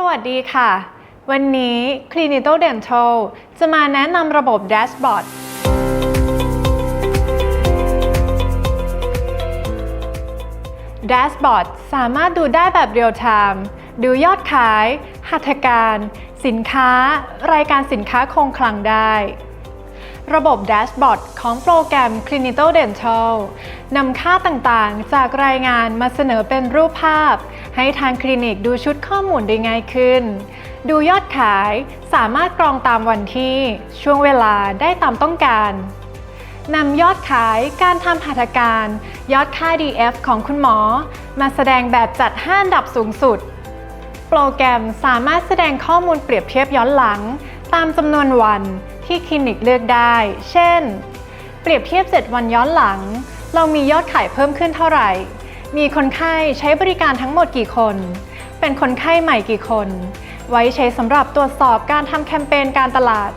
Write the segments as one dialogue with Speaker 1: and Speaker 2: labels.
Speaker 1: สวัสดีค่ะ วันนี้ Clinical Dental จะมาแนะนำระบบแดชบอร์ดแดชบอร์ดสามารถดูได้แบบเรียลไทม์ดูยอดขาย หัตถการ สินค้า รายการสินค้าคงคลังได้ ระบบแดชบอร์ดของโปรแกรม Clinical Dental นำค่าต่างๆ จากรายงานมาเสนอเป็นรูปภาพ ให้ทางคลินิกดูชุดข้อมูลได้ง่ายขึ้น ดูยอดขายสามารถกรองตามวันที่ช่วงเวลาได้ตามต้องการนำยอดขายการทำหัตถการ ยอดค่า DF ของคุณหมอ มาแสดงแบบจัด5อันดับสูงสุด โปรแกรมสามารถแสดงข้อมูลเปรียบเทียบย้อนหลัง ตามจำนวนวันที่คลินิกเลือกได้ เช่น เปรียบเทียบ 7 วันย้อนหลัง เรามียอดขายเพิ่มขึ้นเท่าไหร่ มีคนไข้ใช้บริการทั้งหมดกี่คน เป็นคนไข้ใหม่กี่คน ไว้ใช้สำหรับตรวจสอบการทำแคมเปญการตลาด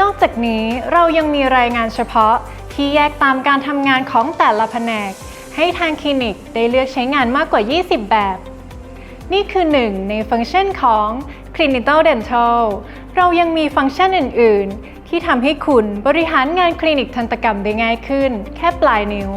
Speaker 1: นอกจากนี้เรายังมีรายงานเฉพาะที่แยกตามการทำงานของแต่ละแผนก ให้ทางคลินิกได้เลือกใช้งานมากกว่า 20 แบบ นี่คือหนึ่งในฟังก์ชันของ Clinical Dental เรายังมีฟังก์ชันอื่น ๆ ที่ทำให้คุณบริหารงานคลินิกทันตกรรมได้ง่ายขึ้น แค่ปลายนิ้ว